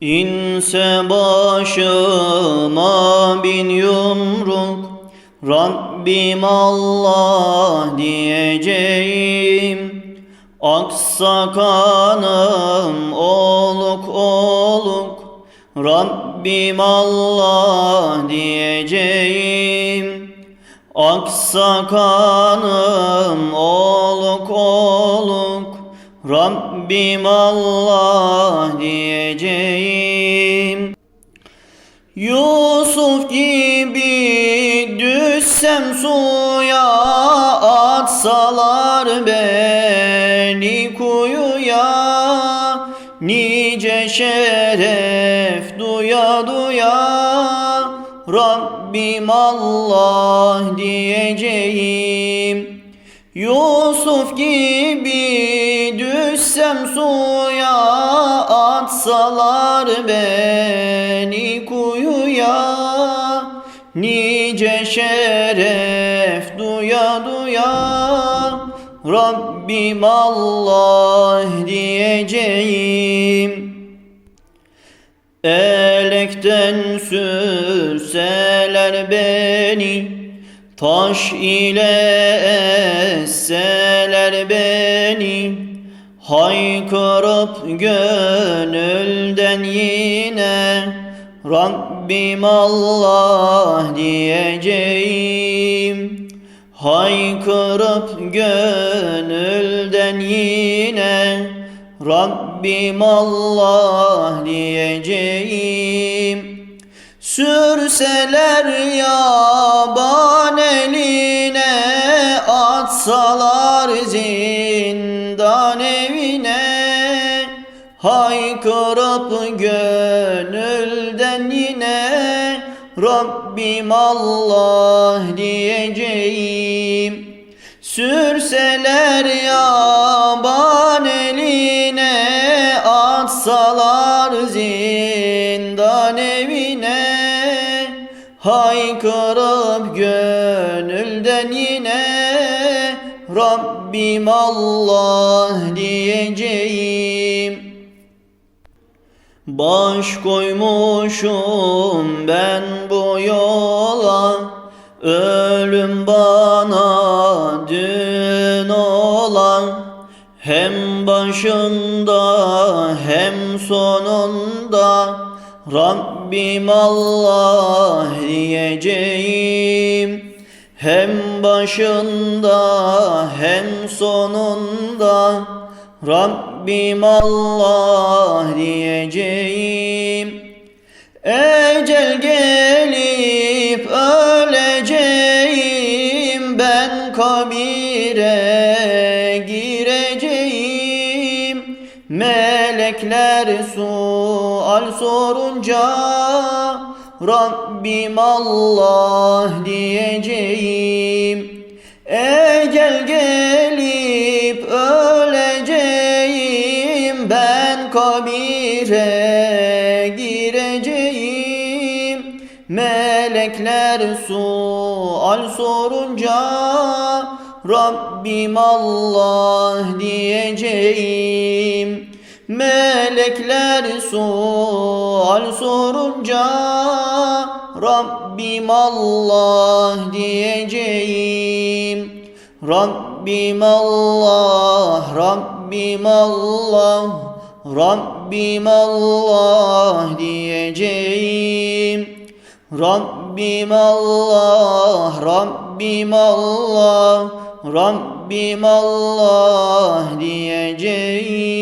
İnse başıma bin yumruk Rabbim Allah diyeceğim. Aksa kanım oluk oluk Rabbim Allah diyeceğim. Aksa kanım oluk oluk Rabbim Allah diyeceğim Yusuf gibi düşsem suya atsalar beni kuyuya Nice şeref duya duya. Rabbim Allah diyeceğim Yusuf gibi düşsem suya atsalar beni kuyuya. Nice şeref duya duya. Rabbim Allah diyeceğim. Elekten sürseler beni Taş ile esseler beni Haykırıp gönülden yine Rabbim Allah diyeceğim. Haykırıp gönülden yine Rabbim Allah diyeceğim. Sürseler yaban Atsalar zindan evine Haykırıp gönülden yine Rabbim Allah diyeceğim. Sürseler yaban eline Atsalar zindan evine Haykırıp gönülden yine Rabbim Allah diyeceğim. Baş koymuşum ben bu yola Ölüm bana dün olan Hem başında hem sonunda Rabbim Allah diyeceğim başında hem sonunda Rabbim Allah diyeceğim. Ecel gelip öleceğim Ben kabire gireceğim. Melekler sual sorunca Rabbim Allah diyeceğim Ben kabire gireceğim. Melekler sual sorunca Rabbim Allah diyeceğim. Melekler sual sorunca Rabbim Allah diyeceğim. Rabbim Allah, Rabbim Allah, Rabbim Allah diyeceğim. Rabbim Allah, Rabbim Allah, Rabbim Allah diyeceğim